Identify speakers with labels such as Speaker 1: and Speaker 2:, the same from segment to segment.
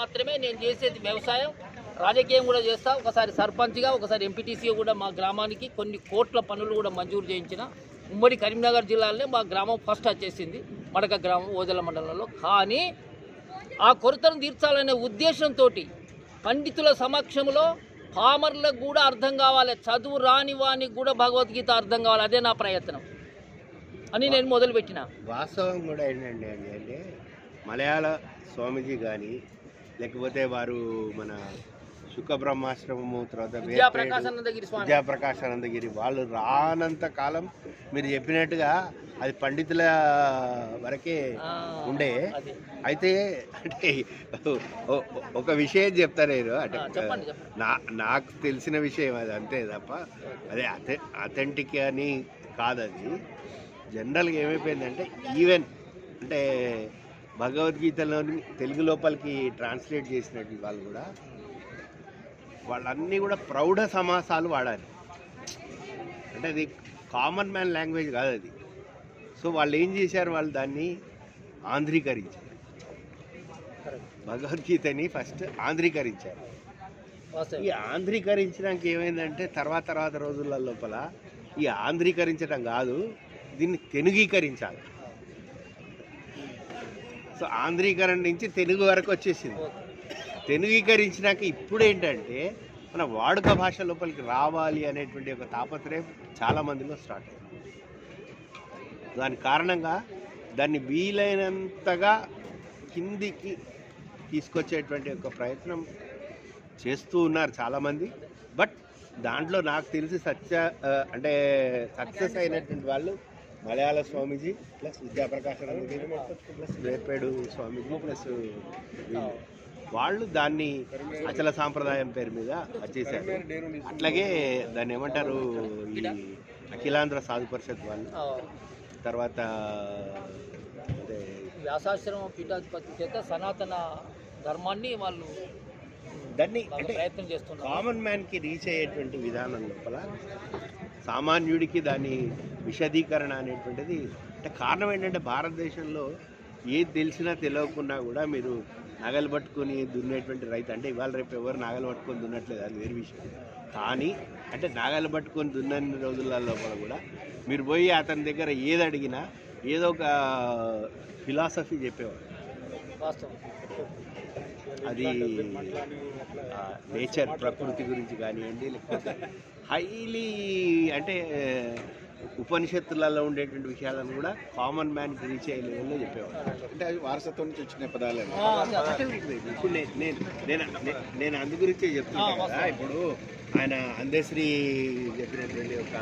Speaker 1: మాత్రమే నేను చేసేది వ్యవసాయం. రాజకీయం కూడా చేస్తా. ఒకసారి సర్పంచ్గా ఒకసారి ఎంపీటీసీ కూడా మా గ్రామానికి కొన్ని కోట్ల పనులు కూడా మంజూరు చేయించిన ఉమ్మడి కరీంనగర్ జిల్లాలోనే మా గ్రామం ఫస్ట్ వచ్చేసింది. మడక గ్రామం ఓదల మండలంలో. కానీ ఆ కొరతను తీర్చాలనే ఉద్దేశంతో పండితుల సమక్షంలో పామర్లకు కూడా అర్థం కావాలి. చదువు రాని వానికి కూడా భగవద్గీత అర్థం కావాలి. అదే నా ప్రయత్నం. అని నేను మొదలుపెట్టిన.
Speaker 2: వాస్తవం కూడా ఏంటంటే మలయాళ స్వామీజీ కానీ లేకపోతే వారు మన సుఖబ్రహ్మాశ్రమము తర్వాత విద్యాప్రకాశానందగిరి వాళ్ళు రానంత కాలం మీరు చెప్పినట్టుగా అది పండితుల వరకే ఉండే. అయితే అంటే ఒక విషయం చెప్తా నేను. అంటే నా నాకు తెలిసిన విషయం అది అంతే తప్ప అదే అథె అథెంటిక్ అని కాదది జనరల్గా ఏమైపోయిందంటే ఈవెన్ అంటే భగవద్గీతలోని తెలుగు లోపలికి ట్రాన్స్లేట్ చేసినట్టు వాళ్ళు కూడా. వాళ్ళన్నీ కూడా ప్రౌఢ సమాసాలు వాడాలి. అంటే అది కామన్ మ్యాన్ లాంగ్వేజ్ కాదు అది. సో వాళ్ళు ఏం చేశారు? వాళ్ళు దాన్ని ఆంధ్రీకరించారు. భగవద్గీతని ఫస్ట్ ఆంధ్రీకరించారు. ఈ ఆంధ్రీకరించడానికి ఏమైందంటే తర్వాత తర్వాత రోజుల లోపల ఈ ఆంధ్రీకరించడం కాదు దీన్ని తెలుగీకరించాలి. సో ఆంధ్రీకరణ నుంచి తెలుగు వరకు వచ్చేసింది. తెలుగీకరించినాక ఇప్పుడు ఏంటంటే మన వాడుక భాష లోపలికి రావాలి అనేటువంటి ఒక తాపత్రయం చాలామందిలో స్టార్ట్ అయింది. దాని కారణంగా దాన్ని వీలైనంతగా కిందికి తీసుకొచ్చేటువంటి ఒక ప్రయత్నం చేస్తూ ఉన్నారు చాలామంది బట్ దాంట్లో నాకు తెలిసి సత్య అంటే సక్సెస్ అయినటువంటి వాళ్ళు Malayala Swamiji plus Vidyaprakash plus Verpedu Swamiji plus వీళ్ళు. దాన్ని అచల సాంప్రదాయం పేరు మీద వచ్చేసారు అట్లాగే దాన్ని ఏమంటారు ఈ అఖిలాంధ్ర సాధు పరిషత్ వాళ్ళు. తర్వాత అదే
Speaker 1: వ్యాసాశ్రమం పీఠాధిపతి చేత సనాతన ధర్మాన్ని వాళ్ళు
Speaker 2: దాన్ని
Speaker 1: ప్రయత్నం చేస్తున్నారు.
Speaker 2: కామన్ మ్యాన్కి రీచ్ అయ్యేటువంటి విధానం లోపల సామాన్యుడికి దాని విశదీకరణ అనేటువంటిది. అంటే కారణం ఏంటంటే భారతదేశంలో ఏది తెలిసినా తెలియకున్నా కూడా మీరు నగలు పట్టుకొని దున్నేటువంటి రైతు అంటే ఇవాళ రేపు ఎవరు నగలు పట్టుకొని దున్నట్లేదు అది వేరే విషయం. కానీ అంటే నాగలు పట్టుకొని దున్నని రోజుల లోపల కూడా మీరు పోయి అతని దగ్గర ఏది అడిగినా ఏదో ఒక ఫిలాసఫీ చెప్పేవారు
Speaker 1: వాస్తవం.
Speaker 2: అది నేచర్ ప్రకృతి గురించి కానివ్వండి లేకపోతే హైలీ అంటే ఉపనిషత్తులలో ఉండేటువంటి విషయాలను కూడా కామన్ మ్యాన్కి రీచ్ అయ్యే లెవెల్లో చెప్పేవాడు
Speaker 3: అంటే అవి వారసత్వం నుంచి వచ్చిన పదాలే.
Speaker 2: ఇప్పుడు నేను నేను నేను అందు గురించే చెప్తున్నా
Speaker 1: ఆ,
Speaker 2: కదా
Speaker 1: వస్తాను.
Speaker 2: ఇప్పుడు ఆయన అందశ్రీ చెప్పినటువంటి ఒక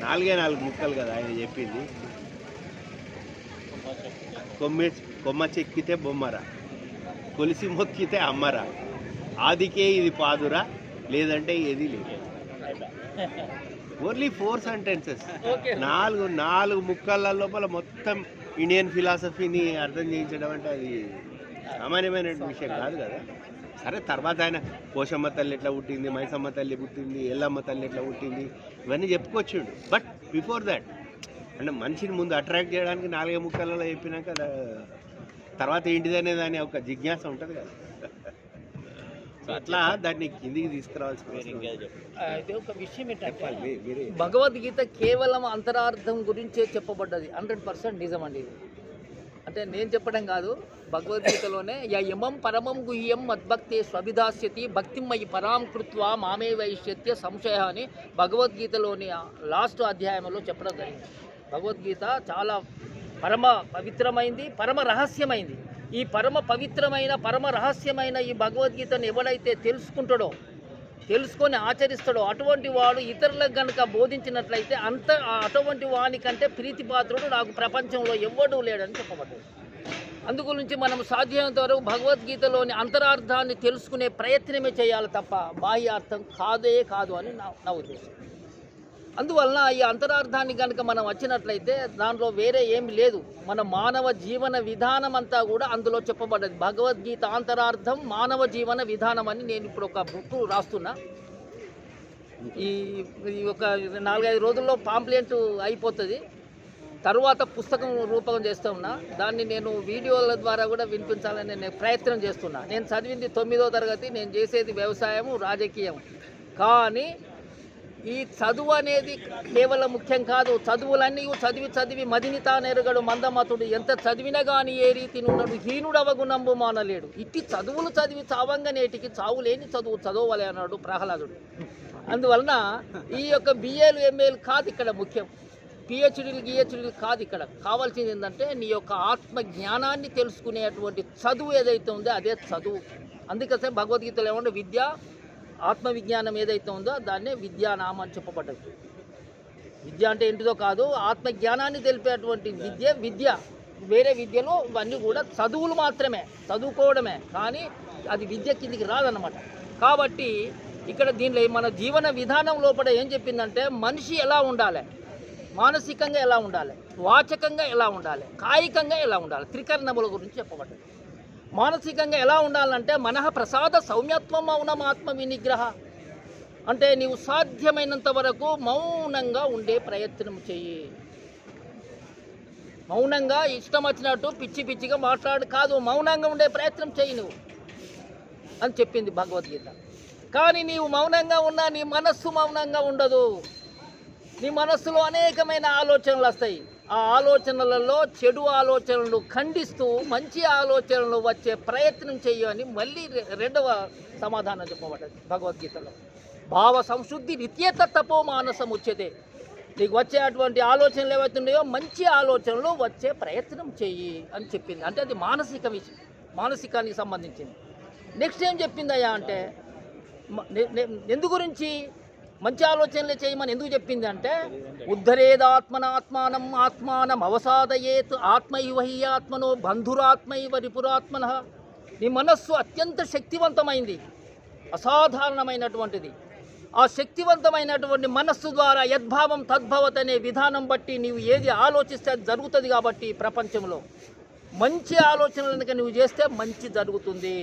Speaker 2: నాలుగే నాలుగు ముక్కలు కదా ఆయన చెప్పింది కొమ్మె కొమ్మ చెక్కితే బొమ్మరా కొలిసి మొక్కితే అమ్మరా. ఆదికే ఇది పాదురా లేదంటే ఏది లేదు. ఓన్లీ ఫోర్ సెంటెన్సెస్ నాలుగు నాలుగు ముక్కల లోపల మొత్తం ఇండియన్ ఫిలాసఫీని అర్థం చేయించడం అంటే అది సామాన్యమైన విషయం కాదు కదా. సరే తర్వాత ఆయన పోషమ్మ తల్లి ఎట్లా పుట్టింది మైసమ్మ తల్లి పుట్టింది ఎల్లమ్మ తల్లి ఎట్లా పుట్టింది ఇవన్నీ చెప్పుకొచ్చిండు. బట్ బిఫోర్ దాట్ అంటే మనిషిని ముందు అట్రాక్ట్ చేయడానికి నాలుగే ముక్కలలో చెప్పినాక తర్వాత ఏంటిదనే దాని ఒక జిజ్ఞాస ఉంటుంది కదా. సో అట్లా దాన్ని కిందికి తీసుకురావాల్సిన ఉంది.
Speaker 1: అయితే ఒక విషయం ఏంటంటే భగవద్గీత కేవలం అంతరార్థం గురించే చెప్పబడ్డది. హండ్రెడ్ పర్సెంట్ నిజం అండి ఇది. అంటే నేను చెప్పడం కాదు భగవద్గీతలోనే య యమం పరమం గుహ్యం మద్భక్తే స్వభిదాస్యతి భక్తిమయి పరాం కృత్వా మామే వైశ్యత్య సంశయ అని భగవద్గీతలోని లాస్ట్ అధ్యాయంలో చెప్పడం జరిగింది. భగవద్గీత చాలా పరమ పవిత్రమైంది పరమ రహస్యమైంది. ఈ పరమ పవిత్రమైన పరమ రహస్యమైన ఈ భగవద్గీతను ఎవడైతే తెలుసుకుంటాడో తెలుసుకొని ఆచరిస్తాడో అటువంటి వాడు ఇతరులకు కనుక బోధించినట్లయితే అంత అటువంటి అటువంటి వానికంటే ప్రీతిపాత్రుడు నాకు ప్రపంచంలో ఎవ్వడూ లేడని చెప్పబడ్డది అందుగురించి మనం సాధ్యమైనంత వరకు భగవద్గీతలోని అంతరార్థాన్ని తెలుసుకునే ప్రయత్నమే చేయాలి తప్ప బాహ్యార్థం కాదే కాదు అని నా నా ఉద్దేశం. అందువలన ఈ అంతరార్థాన్ని కనుక మనం వచ్చినట్లయితే దాంట్లో వేరే ఏమి లేదు. మన మానవ జీవన విధానం అంతా కూడా అందులో చెప్పబడ్డది. భగవద్గీత అంతరార్థం మానవ జీవన విధానం అని నేను ఇప్పుడు ఒక బుక్ రాస్తున్నా. ఈ ఈ ఒక నాలుగైదు రోజుల్లో పాంప్లెంట్ అయిపోతుంది. తర్వాత పుస్తకం రూపకం చేస్తూ ఉన్నా. దాన్ని నేను వీడియోల ద్వారా కూడా వినిపించాలని నేను ప్రయత్నం చేస్తున్నా. నేను చదివింది తొమ్మిదో తరగతి నేను చేసేది వ్యవసాయము రాజకీయం కానీ ఈ చదువు అనేది కేవలం ముఖ్యం కాదు. చదువులన్నీ చదివి చదివి మదినితా తానెరుగడు మందమతుడు. ఎంత చదివినా కానీ ఏ రీతి నుండడు హీనుడవగుణంబు మానలేడు. ఇట్టి చదువులు చదివి చావంగా నేటికి చావు లేని చదువు చదవలే అన్నాడు ప్రహ్లాదుడు. అందువలన ఈ యొక్క బిఏలు ఎంఏలు కాదు ఇక్కడ ముఖ్యం. పిహెచ్డీలు గిహెచ్డీలు కాదు ఇక్కడ. కావాల్సింది ఏంటంటే నీ యొక్క ఆత్మ జ్ఞానాన్ని తెలుసుకునేటువంటి చదువు ఏదైతే ఉందో అదే చదువు. అందుకసే భగవద్గీతలో ఏమంటే విద్య ఆత్మవిజ్ఞానం ఏదైతే ఉందో దాన్నే విద్యానామ అని చెప్పబడ్డది. విద్య అంటే ఏంటిదో కాదు ఆత్మ జ్ఞానాన్ని తెలిపేటువంటి విద్య విద్య. వేరే విద్యలో ఇవన్నీ కూడా చదువులు మాత్రమే చదువుకోవడమే. కానీ అది విద్య కిందికి రాదనమాట కాబట్టి ఇక్కడ దీనిలో మన జీవన విధానం లోపల ఏం చెప్పిందంటే మనిషి ఎలా ఉండాలి? మానసికంగా ఎలా ఉండాలి? వాచకంగా ఎలా ఉండాలి? కాయికంగా ఎలా ఉండాలి? త్రికరణముల గురించి చెప్పబడ్డది. మానసికంగా ఎలా ఉండాలంటే మనః ప్రసాద సౌమ్యత్వం మౌనం ఆత్మ వినిగ్రహ. అంటే నీవు సాధ్యమైనంత వరకు మౌనంగా ఉండే ప్రయత్నం చెయ్యి. మౌనంగా ఇష్టం వచ్చినట్టు పిచ్చి పిచ్చిగా మాట్లాడు. కాదు మౌనంగా ఉండే ప్రయత్నం చెయ్యి నువ్వు అని చెప్పింది భగవద్గీత. కానీ నీవు మౌనంగా ఉన్నా నీ మనస్సు మౌనంగా ఉండదు. నీ మనస్సులో అనేకమైన ఆలోచనలు వస్తాయి. ఆ ఆలోచనలలో చెడు ఆలోచనలు ఖండిస్తూ మంచి ఆలోచనలు వచ్చే ప్రయత్నం చెయ్యి అని మళ్ళీ రెండవ సమాధానం చెప్పబడ్డది భగవద్గీతలో. భావ సంశుద్ధి నిత్యేత తపో మానసం వచ్చేదే. నీకు వచ్చే అటువంటి ఆలోచనలు ఏవైతే ఉన్నాయో మంచి ఆలోచనలు వచ్చే ప్రయత్నం చెయ్యి అని చెప్పింది. అంటే అది మానసిక విషయం మానసికానికి సంబంధించింది. నెక్స్ట్ ఏం చెప్పిందయ్యా అంటే ఎందు గురించి మంచి ఆలోచనలే చేయమని ఎందుకు చెప్పింది అంటే ఉద్ధరేదాత్మనాత్మానం ఆత్మానం అవసాదయేత్ ఆత్మైవహి ఆత్మనో బంధురాత్మైవ రిపురాత్మన. నీ మనస్సు అత్యంత శక్తివంతమైంది అసాధారణమైనటువంటిది. ఆ శక్తివంతమైనటువంటి మనస్సు ద్వారా యద్భావం తద్భవత్ అనే విధానం బట్టి నీవు ఏది ఆలోచిస్తే అది జరుగుతుంది కాబట్టి ప్రపంచంలో. మంచి ఆలోచనలు కనుక నువ్వు చేస్తే మంచి జరుగుతుంది.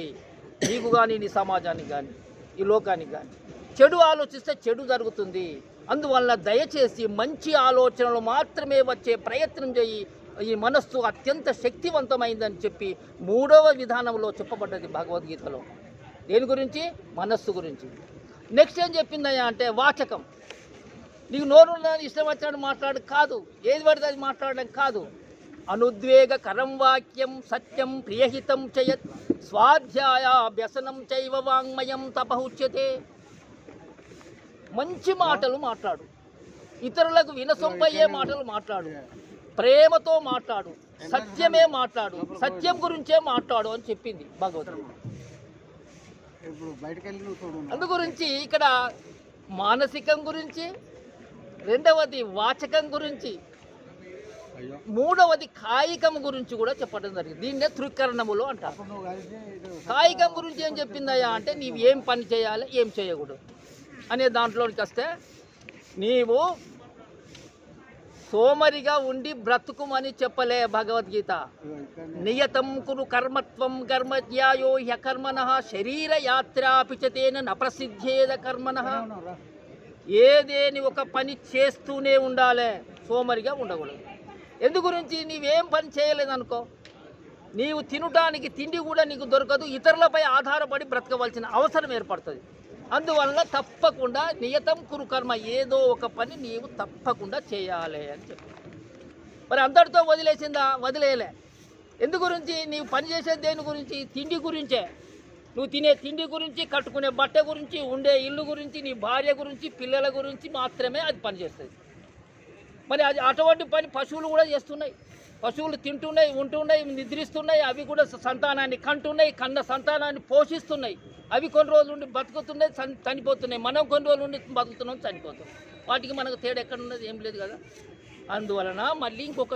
Speaker 1: నీకు కానీ నీ సమాజానికి కానీ ఈ లోకానికి కానీ చెడు ఆలోచిస్తే చెడు జరుగుతుంది. అందువలన దయచేసి మంచి ఆలోచనలు మాత్రమే వచ్చే ప్రయత్నం చేయి. ఈ మనస్సు అత్యంత శక్తివంతమైందని చెప్పి మూడవ విధానంలో చెప్పబడ్డది భగవద్గీతలో. దేని గురించి? మనస్సు గురించి. నెక్స్ట్ ఏం చెప్పిందయ్యా అంటే వాచకం. నీకు నోరు ఇష్టం వచ్చినట్టు మాట్లాడు కాదు. ఏది పడితే అది మాట్లాడడం కాదు. అనుద్వేగ కరం వాక్యం సత్యం ప్రియహితం చేయత్ స్వాధ్యాయ వ్యసనం చైవ వాంగ్మయం తపహుచ్యతే మంచి మాటలు మాట్లాడు. ఇతరులకు వినసొంపయ్యే మాటలు మాట్లాడు. ప్రేమతో మాట్లాడు. సత్యమే మాట్లాడు. సత్యం గురించే మాట్లాడు అని చెప్పింది భగవద్గీత. అందు గురించి ఇక్కడ మానసికం గురించి రెండవది వాచకం గురించి మూడవది కాయికం గురించి కూడా చెప్పడం జరిగింది. దీన్నే త్రికరణములు అంటారు. కాయికం గురించి ఏం చెప్పిందయ్యా అంటే నీవు ఏం పని చేయాలి ఏం చేయకూడదు. అనే దాంట్లోనికి వస్తే నీవు సోమరిగా ఉండి బ్రతుకుమని చెప్పలే భగవద్గీత. నియతం కురు కర్మత్వం కర్మజ్యాయో హ్యకర్మణ శరీర యాత్రాపిచతేన నప్రసిద్ధేద కర్మణ ఏదేని ఒక పని చేస్తూనే ఉండాలి సోమరిగా ఉండకూడదు. ఎందు గురించి నీవేం పని చేయలేదనుకో నీవు తినడానికి తిండి కూడా నీకు దొరకదు ఇతరులపై ఆధారపడి బ్రతకవలసిన అవసరం ఏర్పడుతుంది. అందువలన తప్పకుండా నియతం కురుకర్మ ఏదో ఒక పని నీవు తప్పకుండా చేయాలి అని చెప్పి. మరి అందరితో వదిలేసిందా? వదిలేయలే. ఎందు గురించి? నీవు పనిచేసే దేని గురించి? తిండి గురించే. నువ్వు తినే తిండి గురించి కట్టుకునే బట్ట గురించి ఉండే ఇల్లు గురించి నీ భార్య గురించి పిల్లల గురించి మాత్రమే అది పనిచేస్తుంది. మరి అది అటువంటి పని పశువులు కూడా చేస్తున్నాయి. పశువులు తింటున్నాయి ఉంటున్నాయి నిద్రిస్తున్నాయి అవి కూడా సంతానాన్ని కంటున్నాయి కన్న సంతానాన్ని పోషిస్తున్నాయి. అవి కొన్ని రోజులు ఉండి బతుకుతున్నాయి చని- చనిపోతున్నాయి. మనం కొన్ని రోజులు ఉండి బతుకుతున్నాం చనిపోతున్నాం. వాటికి మనకు తేడా ఎక్కడ ఉన్నది? ఏం లేదు కదా. అందువలన మళ్ళీ ఇంకొక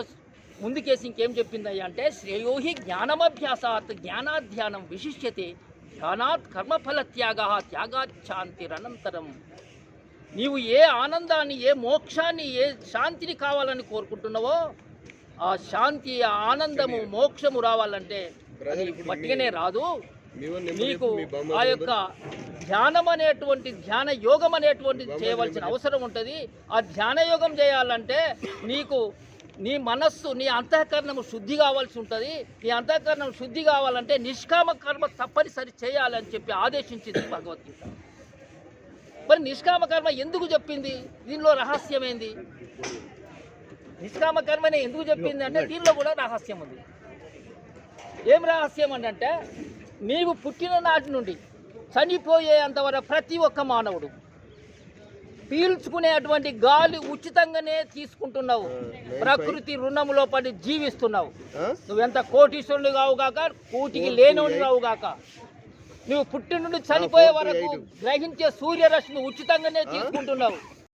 Speaker 1: ముందుకేసి ఇంకేం చెప్పిందయ్యా అంటే శ్రేయోహి జ్ఞానమభ్యాసాత్ జ్ఞానాధ్యానం విశిష్యతే ధ్యానాత్ కర్మఫల త్యాగ త్యాగాచ్ఛాంతిరనంతరం. నీవు ఏ ఆనందాన్ని ఏ మోక్షాన్ని ఏ శాంతిని కావాలని కోరుకుంటున్నావో ఆ శాంతి ఆ ఆనందము మోక్షము రావాలంటే అది మట్టిగానే రాదు. నీకు ఆ యొక్క ధ్యానం అనేటువంటి ధ్యాన యోగం అనేటువంటిది చేయవలసిన అవసరం ఉంటుంది. ఆ ధ్యాన యోగం చేయాలంటే నీకు నీ మనస్సు నీ అంతఃకరణం శుద్ధి కావాల్సి ఉంటుంది. నీ అంతఃకరణం శుద్ధి కావాలంటే నిష్కామ కర్మ తప్పనిసరి చేయాలని చెప్పి ఆదేశించింది భగవద్గీత. మరి నిష్కామ కర్మ ఎందుకు చెప్పింది? దీనిలో రహస్యం ఏంది నిష్కామ కర్మనే ఎందుకు చెప్పింది అంటే దీనిలో కూడా రహస్యం ఉంది. ఏం రహస్యం అంటే నీవు పుట్టిన నాటి నుండి చనిపోయేంత వరకు ప్రతి ఒక్క మానవుడు పీల్చుకునేటువంటి గాలి ఉచితంగానే తీసుకుంటున్నావు. ప్రకృతి రుణములో పడి జీవిస్తున్నావు. నువ్వెంత కోటీశ్వరుడు కావు కాక కోటికి లేనోడు రావు కాక. నువ్వు పుట్టి నుండి చనిపోయే వరకు గ్రహించే సూర్యరశ్మి ఉచితంగానే తీసుకుంటున్నావు.